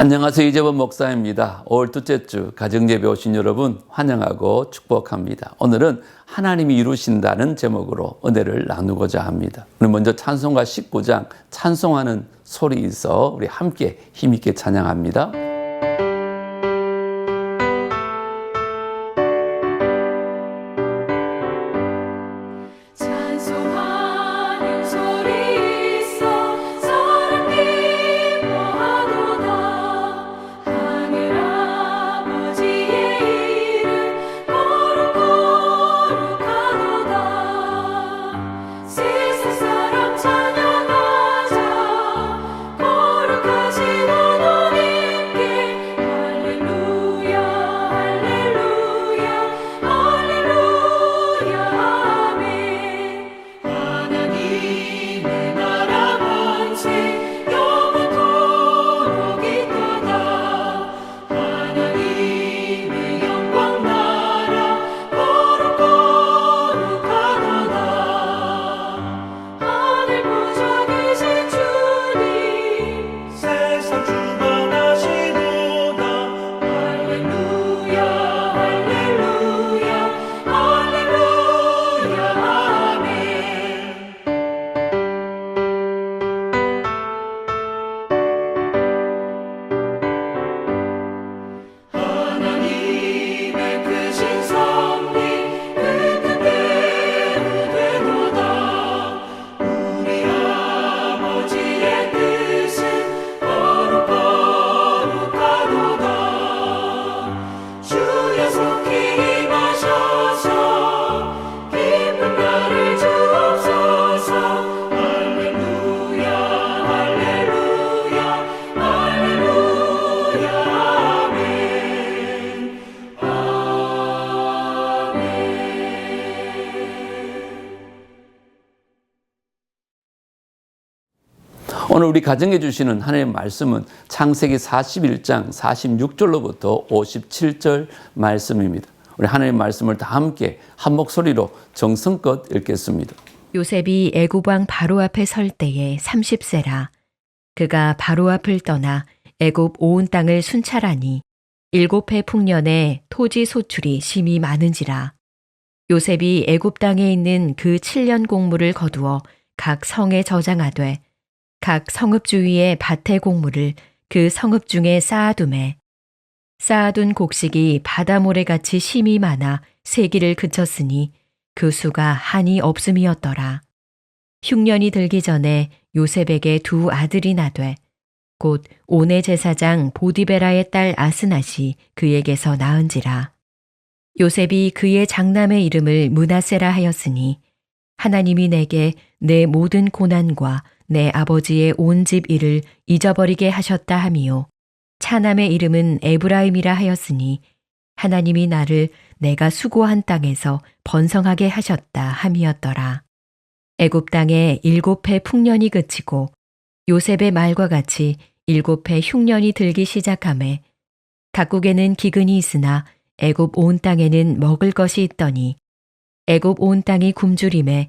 안녕하세요. 이재범 목사입니다. 5월 둘째 주 가정예배 오신 여러분 환영하고 축복합니다. 오늘은 하나님이 이루신다는 제목으로 은혜를 나누고자 합니다. 오늘 먼저 찬송가 19장 찬송하는 소리 있어 우리 함께 힘있게 찬양합니다. 오늘 우리 가정해 주시는 하나님의 말씀은 창세기 41장 46절로부터 57절 말씀입니다. 우리 하나님의 말씀을 다 함께 한 목소리로 정성껏 읽겠습니다. 요셉이 애굽 왕 바로 앞에 설 때에 30세라. 그가 바로 앞을 떠나 애굽 온 땅을 순찰하니 일곱 해 풍년에 토지 소출이 심히 많은지라. 요셉이 애굽 땅에 있는 그 7년 공물을 거두어 각 성에 저장하되 각 성읍 주위의 밭의 곡물을 그 성읍 중에 쌓아두매 쌓아둔 곡식이 바다 모래같이 심이 많아 세기를 그쳤으니 그 수가 한이 없음이었더라. 흉년이 들기 전에 요셉에게 두 아들이 나되 곧 오네 제사장 보디베라의 딸 아스낫이 그에게서 낳은지라. 요셉이 그의 장남의 이름을 문하세라 하였으니 하나님이 내게 내 모든 고난과 내 아버지의 온 집 일을 잊어버리게 하셨다 함이요. 차남의 이름은 에브라임이라 하였으니 하나님이 나를 내가 수고한 땅에서 번성하게 하셨다 함이었더라. 애굽 땅에 일곱 해 풍년이 그치고 요셉의 말과 같이 일곱 해 흉년이 들기 시작함에 각국에는 기근이 있으나 애굽 온 땅에는 먹을 것이 있더니 애굽 온 땅이 굶주림에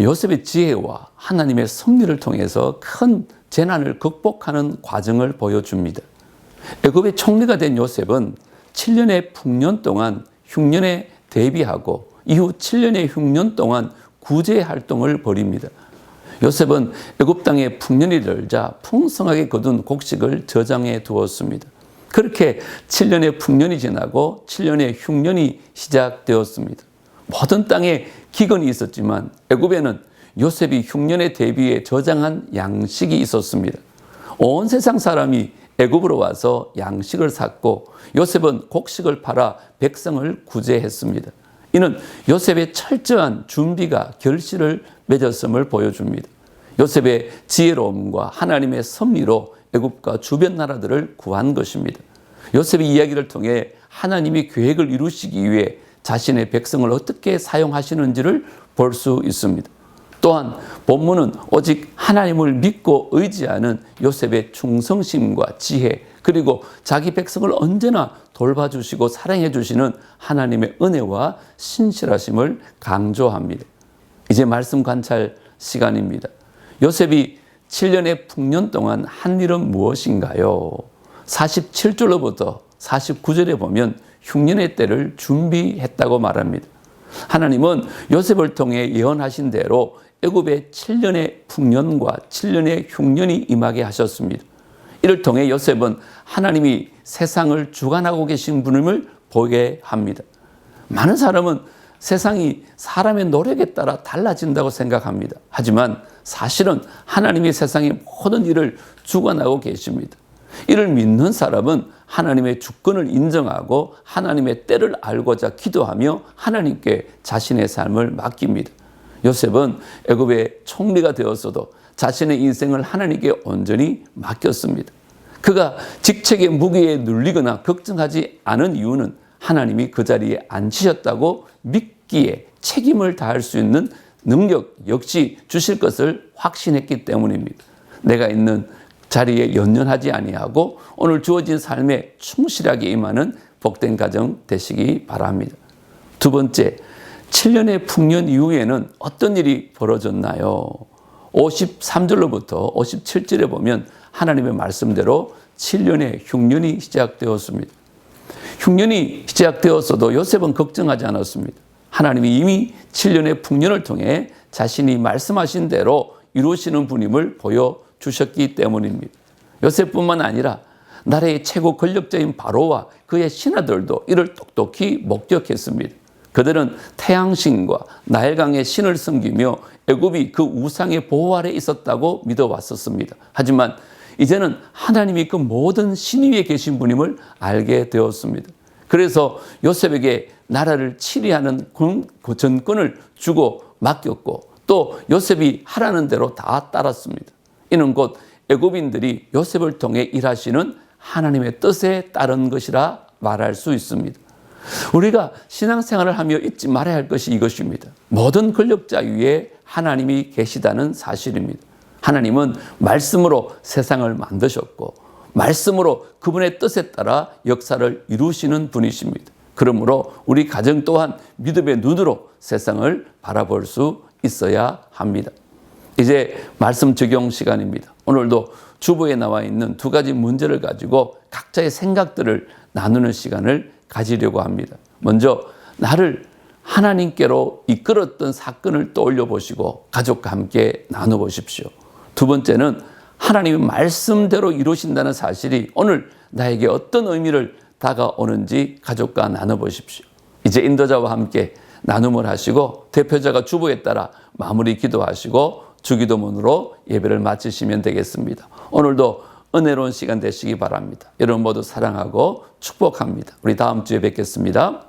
요셉의 지혜와 하나님의 섭리를 통해서 큰 재난을 극복하는 과정을 보여줍니다. 애굽의 총리가 된 요셉은 7년의 풍년 동안 흉년에 대비하고 이후 7년의 흉년 동안 구제 활동을 벌입니다. 요셉은 애굽 땅에 풍년이 들자 풍성하게 거둔 곡식을 저장해 두었습니다. 그렇게 7년의 풍년이 지나고 7년의 흉년이 시작되었습니다. 모든 땅에 기근이 있었지만 애굽에는 요셉이 흉년에 대비해 저장한 양식이 있었습니다. 온 세상 사람이 애굽으로 와서 양식을 샀고 요셉은 곡식을 팔아 백성을 구제했습니다. 이는 요셉의 철저한 준비가 결실을 맺었음을 보여줍니다. 요셉의 지혜로움과 하나님의 섭리로 애굽과 주변 나라들을 구한 것입니다. 요셉의 이야기를 통해 하나님이 계획을 이루시기 위해 자신의 백성을 어떻게 사용하시는지를 볼 수 있습니다. 또한 본문은 오직 하나님을 믿고 의지하는 요셉의 충성심과 지혜 그리고 자기 백성을 언제나 돌봐주시고 사랑해주시는 하나님의 은혜와 신실하심을 강조합니다. 이제 말씀 관찰 시간입니다. 요셉이 7년의 풍년 동안 한 일은 무엇인가요? 47절로부터 49절에 보면 흉년의 때를 준비했다고 말합니다. 하나님은 요셉을 통해 예언하신 대로 애굽의 7년의 풍년과 7년의 흉년이 임하게 하셨습니다. 이를 통해 요셉은 하나님이 세상을 주관하고 계신 분임을 보게 합니다. 많은 사람은 세상이 사람의 노력에 따라 달라진다고 생각합니다. 하지만 사실은 하나님이 세상의 모든 일을 주관하고 계십니다. 이를 믿는 사람은 하나님의 주권을 인정하고 하나님의 때를 알고자 기도하며 하나님께 자신의 삶을 맡깁니다. 요셉은 애굽의 총리가 되었어도 자신의 인생을 하나님께 온전히 맡겼습니다. 그가 직책의 무게에 눌리거나 걱정하지 않은 이유는 하나님이 그 자리에 앉히셨다고 믿기에 책임을 다할 수 있는 능력 역시 주실 것을 확신했기 때문입니다. 내가 있는 자리에 연연하지 아니하고 오늘 주어진 삶에 충실하게 임하는 복된 가정 되시기 바랍니다. 두 번째, 7년의 풍년 이후에는 어떤 일이 벌어졌나요? 53절로부터 57절에 보면 하나님의 말씀대로 7년의 흉년이 시작되었습니다. 흉년이 시작되었어도 요셉은 걱정하지 않았습니다. 하나님이 이미 7년의 풍년을 통해 자신이 말씀하신 대로 이루시는 분임을 보여 주셨기 때문입니다. 요셉뿐만 아니라 나라의 최고 권력자인 바로와 그의 신하들도 이를 똑똑히 목격했습니다. 그들은 태양신과 나일강의 신을 섬기며 애굽이 그 우상의 보호 아래 있었다고 믿어왔었습니다. 하지만 이제는 하나님이 그 모든 신 위에 계신 분임을 알게 되었습니다. 그래서 요셉에게 나라를 치리하는 그 전권을 주고 맡겼고 또 요셉이 하라는 대로 다 따랐습니다. 이는 곧 애굽인들이 요셉을 통해 일하시는 하나님의 뜻에 따른 것이라 말할 수 있습니다. 우리가 신앙생활을 하며 잊지 말아야 할 것이 이것입니다. 모든 권력자 위에 하나님이 계시다는 사실입니다. 하나님은 말씀으로 세상을 만드셨고 말씀으로 그분의 뜻에 따라 역사를 이루시는 분이십니다. 그러므로 우리 가정 또한 믿음의 눈으로 세상을 바라볼 수 있어야 합니다. 이제 말씀 적용 시간입니다. 오늘도 주보에 나와 있는 두 가지 문제를 가지고 각자의 생각들을 나누는 시간을 가지려고 합니다. 먼저 나를 하나님께로 이끌었던 사건을 떠올려 보시고 가족과 함께 나눠 보십시오. 두 번째는 하나님의 말씀대로 이루신다는 사실이 오늘 나에게 어떤 의미를 다가오는지 가족과 나눠 보십시오. 이제 인도자와 함께 나눔을 하시고 대표자가 주보에 따라 마무리 기도하시고 주기도문으로 예배를 마치시면 되겠습니다. 오늘도 은혜로운 시간 되시기 바랍니다. 여러분 모두 사랑하고 축복합니다. 우리 다음 주에 뵙겠습니다.